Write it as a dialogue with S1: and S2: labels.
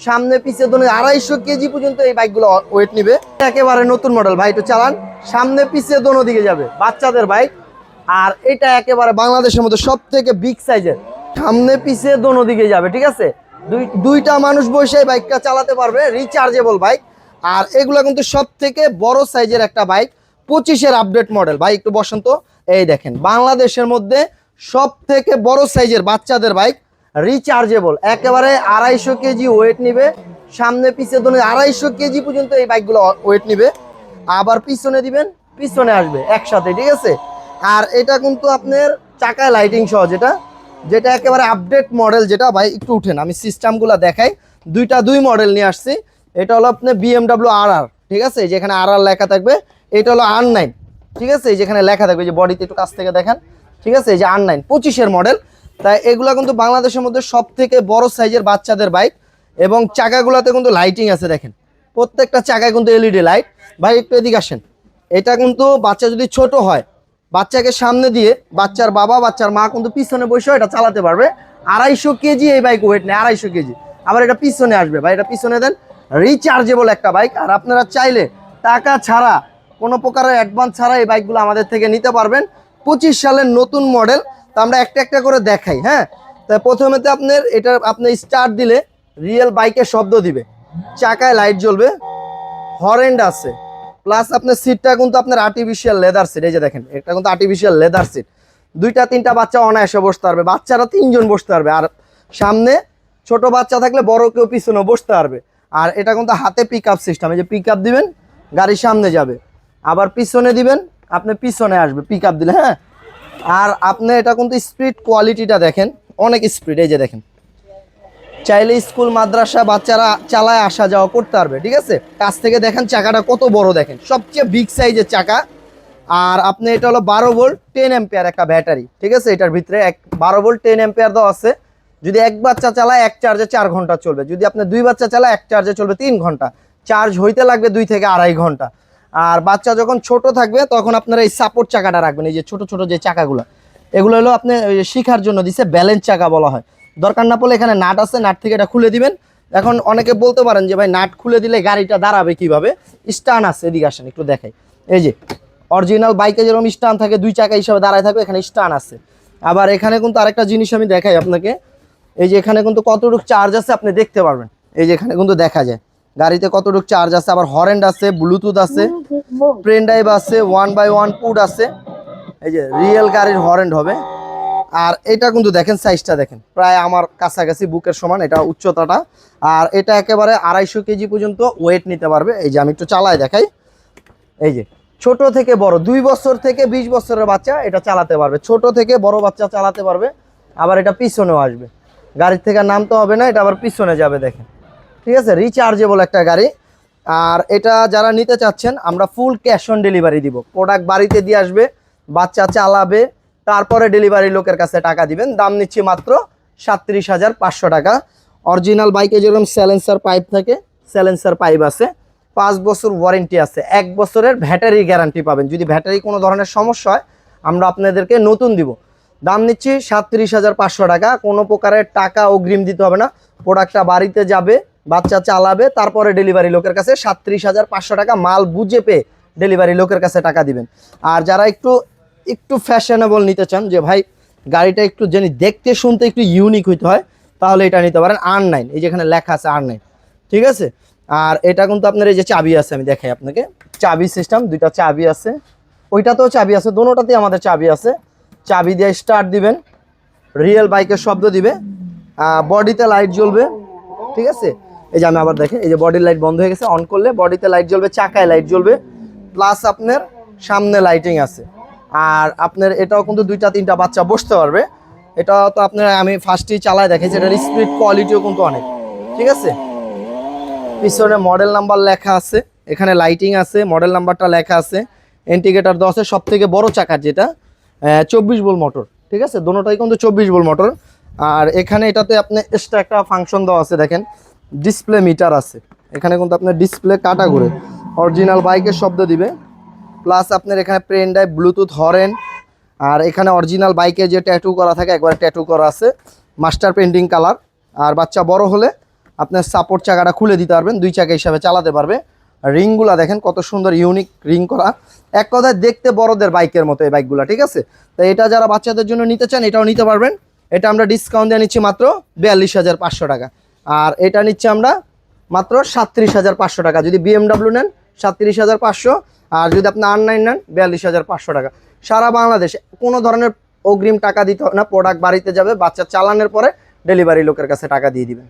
S1: সামনে পিছিয়ে দোনো আড়াইশো কেজি পর্যন্ত এই বাইকগুলো ওয়েট নিবে। একেবারে নতুন মডেল ভাই, একটু চালান। সামনে পিছিয়ে দোনো দিকে যাবে, বাচ্চাদের বাইক। আর এটা একেবারে বাংলাদেশের মধ্যে সব থেকে বিগ সাইজের সামনে পিছিয়ে দোনো দিকে যাবে, ঠিক আছে? দুই, দুইটা মানুষ বসে বাইকটা চালাতে পারবে রিচার্জেবল বাইক। আর এগুলো কিন্তু সব থেকে বড় সাইজের একটা বাইক, পঁচিশের আপডেট মডেল ভাই, একটু বসন্ত। এই দেখেন, বাংলাদেশের মধ্যে সব থেকে বড় সাইজের বাচ্চাদের বাইক রিচার্জেবল একেবারে আড়াইশো কেজি ওয়েট নিবে, সামনে পিছিয়ে দোনো আড়াইশো কেজি পর্যন্ত এই বাইকগুলো ওয়েট নিবে, আবার পিছনে দিবেন, পিছনে আসবে একসাথে, ঠিক আছে? আর এটা কিন্তু আপনার চাকায় লাইটিং সহ যেটা যেটা একেবারে আপডেট মডেল যেটা, ভাই, একটু উঠেন, আমি সিস্টেমগুলো দেখাই, দুইটা দুই মডেল নিয়ে আসছি, এটা হলো আপনার বিএমডাব্লিউ আর আর ঠিক আছে? যেখানে আর আর লেখা থাকবে, এটা হলো আর নাইন ঠিক আছে? যেখানে লেখা থাকবে, যে বডিতে একটু কাছ থেকে দেখেন, ঠিক আছে? এই যে আর নাইন পঁচিশের মডেল তাই এগুলো কিন্তু বাংলাদেশের মধ্যে সব থেকে বড় সাইজের বাচ্চাদের বাইক এবং চাকাগুলোতে কিন্তু লাইটিং আছে দেখেন। প্রত্যেকটা চাকায় কিন্তু এলইডি লাইট ভাই, একটু এদিকে আসেন। এটা কিন্তু বাচ্চা যদি ছোট হয়, বাচ্চাকে সামনে দিয়ে বাচ্চার বাবা, বাচ্চার মা কিন্তু পিছনে বসে এটা চালাতে পারবে। আড়াইশো কেজি এই বাইক ওয়েট নেই আড়াইশো কেজি। আবার এটা পিছনে আসবে। ভাই, এটা পিছনে দেন। রিচার্জেবল একটা বাইক আর আপনারা চাইলে টাকা ছাড়া, কোনো প্রকারের অ্যাডভান্স ছাড়া এই বাইকগুলো আমাদের থেকে নিতে পারবেন। পঁচিশ সালের নতুন মডেল তা আমরা একটা একটা করে দেখাই হ্যাঁ? তা প্রথমেতে আপনার এটা আপনি স্টার্ট দিলে রিয়েল বাইকের শব্দ দিবে। চাকায় লাইট জ্বলবে হরেন্ড আছে। প্লাস আপনার সিটটা কিন্তু আপনার আর্টিফিশিয়াল লেদার সিট এই যে দেখেন, এটা কিন্তু আর্টিফিশিয়াল লেদার সিট দুইটা, তিনটা বাচ্চা অনায়াসে বসতে পারবে, বাচ্চারা তিনজন বসতে পারবে। আর সামনে ছোট বাচ্চা থাকলে বড় কেউ পিছনে বসতে পারবে। আর এটা কিন্তু হাতে পিক আপ সিস্টেম এই যে পিক আপ দিবেন, গাড়ি সামনে যাবে। আবার পিছনে দিবেন, আপনি পিছনে আসবে পিক আপ দিলে হ্যাঁ? আর আপনি এটা কিন্তু স্পিড কোয়ালিটিটা দেখেন, অনেক স্পিড, এই যে দেখেন। চাইলে স্কুল, মাদ্রাসা বাচ্চারা চালায় আসা যাওয়া করতে পারবে, ঠিক আছে? কাছ থেকে দেখেন চাকাটা কত বড় দেখেন, সবচেয়ে বিগ সাইজের চাকা। আর আপনি এটা হলো বারো ভোল্ট টেন এম্পিয়ার একটা ব্যাটারি ঠিক আছে? এটার ভিতরে এক, বারো ভোল্ট টেন এম্পিয়ার দেওয়া আছে। যদি এক বাচ্চা চালায়, এক চার্জে চার ঘণ্টা চলবে। যদি আপনি দুই বাচ্চা চালায়, এক চার্জে চলবে তিন ঘণ্টা। চার্জ হইতে লাগবে দুই থেকে আড়াই ঘণ্টা। আর বাচ্চা যখন ছোট থাকবে, তখন আপনারা এই সাপোর্ট চাকাটা রাখবেন, এই যে ছোট ছোট যে চাকাগুলো। এগুলো হলো আপনি শিখার জন্য দিছে ব্যালেন্স চাকা বলা হয়। দরকার না পড়লে এখানে নাট আছে, নাট থেকে এটা খুলে দিবেন। এখন অনেকে বলতে পারেন যে, ভাই, নাট খুলে দিলে গাড়িটা দাঁড়াবে কীভাবে? স্টান আছে, এদিকে আসেন, একটু দেখাই। এই যে অরিজিনাল বাইকে যেরকম স্টান থাকে, দুই চাকা হিসাবে দাঁড়ায় থাকবে, এখানে স্টান আছে। আবার এখানে কিন্তু আরেকটা জিনিস আমি দেখাই আপনাকে। এই যে এখানে কিন্তু কতটুকু চার্জ আছে, আপনি দেখতে পারবেন। এই যে এখানে কিন্তু দেখা যায়। গাড়িতে কতটুকু চার্জ আছে? আবার হরেন্ড আছে ব্লুটুথ আছে প্রেন ড্রাইভ আছে ওয়ান বাই ওয়ান পুড আছে। এই যে রিয়েল গাড়ির হরেন্ড হবে। আর এটা কিন্তু দেখেন সাইজটা দেখেন। প্রায় আমার কাছাকাছি বুকের সমান এটা উচ্চতাটা। আর এটা একেবারে আড়াইশো কেজি পর্যন্ত ওয়েট নিতে পারবে। এই যে আমি একটু চালাই দেখাই। এই যে ছোট থেকে বড়, দুই বছর থেকে বিশ বছরের বাচ্চা এটা চালাতে পারবে। ছোট থেকে বড় বাচ্চা চালাতে পারবে। আবার এটা পিছনেও আসবে। গাড়ির থেকে নামতে হবে না, এটা আবার পিছনে যাবে দেখেন। ঠিক আছে? রিচার্জেবল একটা গাড়ি। আর এটা যারা নিতে চাচ্ছেন, আমরা ফুল ক্যাশ অন ডেলিভারি দিব। প্রোডাক্ট বাড়িতে দিয়ে আসবে, বাচ্চা চালাবে, তারপরে ডেলিভারি লোকের কাছে টাকা দিবেন। দাম নিচ্ছি মাত্র সাতত্রিশ হাজার পাঁচশো টাকা। অরিজিনাল বাইকে যেরকম স্যালেন্সার পাইপ থাকে স্যালেন্সার পাইপ আছে। পাঁচ বছর ওয়ারেন্টি আছে। এক বছরের ব্যাটারি গ্যারান্টি পাবেন। যদি ব্যাটারি কোনো ধরনের সমস্যা হয়, আমরা আপনাদেরকে নতুন দিব। দাম নিচ্ছি সাতত্রিশ হাজার পাঁচশো টাকা। কোনো প্রকারের টাকা অগ্রিম দিতে হবে না। প্রোডাক্টটা বাড়িতে যাবে বাচ্চা চালাবে, তারপরে ডেলিভারি লোকের কাছে সাতত্রিশ হাজার পাঁচশো টাকা মাল বুঝে পেয়ে ডেলিভারি লোকের কাছে টাকা দিবেন। আর যারা একটু একটু ফ্যাশনেবল নিতে চান, যে ভাই গাড়িটা একটু জানি দেখতে শুনতে একটু ইউনিক হইতে হয়, তাহলে এটা নিতে পারেন আর নাইন এই যেখানে লেখা আছে আর নাইন ঠিক আছে? আর এটা কিন্তু আপনার এই যে চাবি আছে, আমি দেখাই আপনাকে। চাবি সিস্টেম দুইটা চাবি আছে। ওইটাতেও চাবি আছে দোনোটাতেই আমাদের চাবি আছে। চাবি দিয়ে স্টার্ট দিবেন। রিয়েল বাইকের শব্দ দিবে। বডিতে লাইট জ্বলবে, ঠিক আছে? এই যে আমি আবার দেখেন, এই যে বডির লাইট বন্ধ হয়ে গেছে অন করলে বডিতে লাইট জ্বলবে, চাকায় লাইট জ্বলবে প্লাস আপনার সামনে লাইটিং আছে। আর আপনার এটাও কিন্তু দুইটা, তিনটা বাচ্চা বসতে পারবে। এটা তো আপনার আমি ফার্স্টেই চালায় দেখেছি এটার স্পিড কোয়ালিটিও কিন্তু অনেক। ঠিক আছে? পিছনে মডেল নাম্বার লেখা আছে, এখানে লাইটিং আছে মডেল নাম্বারটা লেখা আছে। ইন্ডিকেটার আছে সব থেকে বড় চাকার যেটা চব্বিশ বোল মোটর ঠিক আছে? দোনোটাই কিন্তু চব্বিশ বোল মোটর আর এখানে এটাতে আপনি এক্সট্রা একটা ফাংশন দেওয়া আছে, দেখেন। ডিসপ্লে মিটার আছে। এখানে কিন্তু আপনার ডিসপ্লে কাটা করে অরিজিনাল বাইকের শব্দ দিবে। প্লাস আপনার এখানে প্রেন ড্রাইভ ব্লুটুথ হরেন আর এখানে অরিজিনাল বাইকে যে ট্যাটু করা থাকে, একবার ট্যাটু করা আছে। মাস্টার পেন্টিং কালার আর বাচ্চা বড় হলে আপনার সাপোর্ট চাকাটা খুলে দিতে পারবেন। দুই চাকা হিসাবে চালাতে পারবে। রিংগুলা দেখেন কত সুন্দর ইউনিক রিং করা। এক কথায় দেখতে বড়দের বাইকের মতো এই বাইকগুলা, ঠিক আছে? তো এটা যারা বাচ্চাদের জন্য নিতে চান, এটাও নিতে পারবেন। এটা আমরা ডিসকাউন্ট দিয়ে নিচ্ছি মাত্র বিয়াল্লিশ হাজার পাঁচশো টাকা। আর এটা নিচ্ছে আমরা মাত্র সাতত্রিশ হাজার পাঁচশো টাকা। যদি বিএমডাব্লিউ নেন, সাতত্রিশ হাজার পাঁচশো, আর যদি আপনি আর নাইন নেন, বিয়াল্লিশ হাজার পাঁচশো টাকা। সারা বাংলাদেশে, কোনো ধরনের অগ্রিম টাকা দিতে না প্রোডাক্ট বাড়িতে যাবে, বাচ্চা চালানোর পরে ডেলিভারি লোকের কাছে টাকা দিয়ে দিবেন।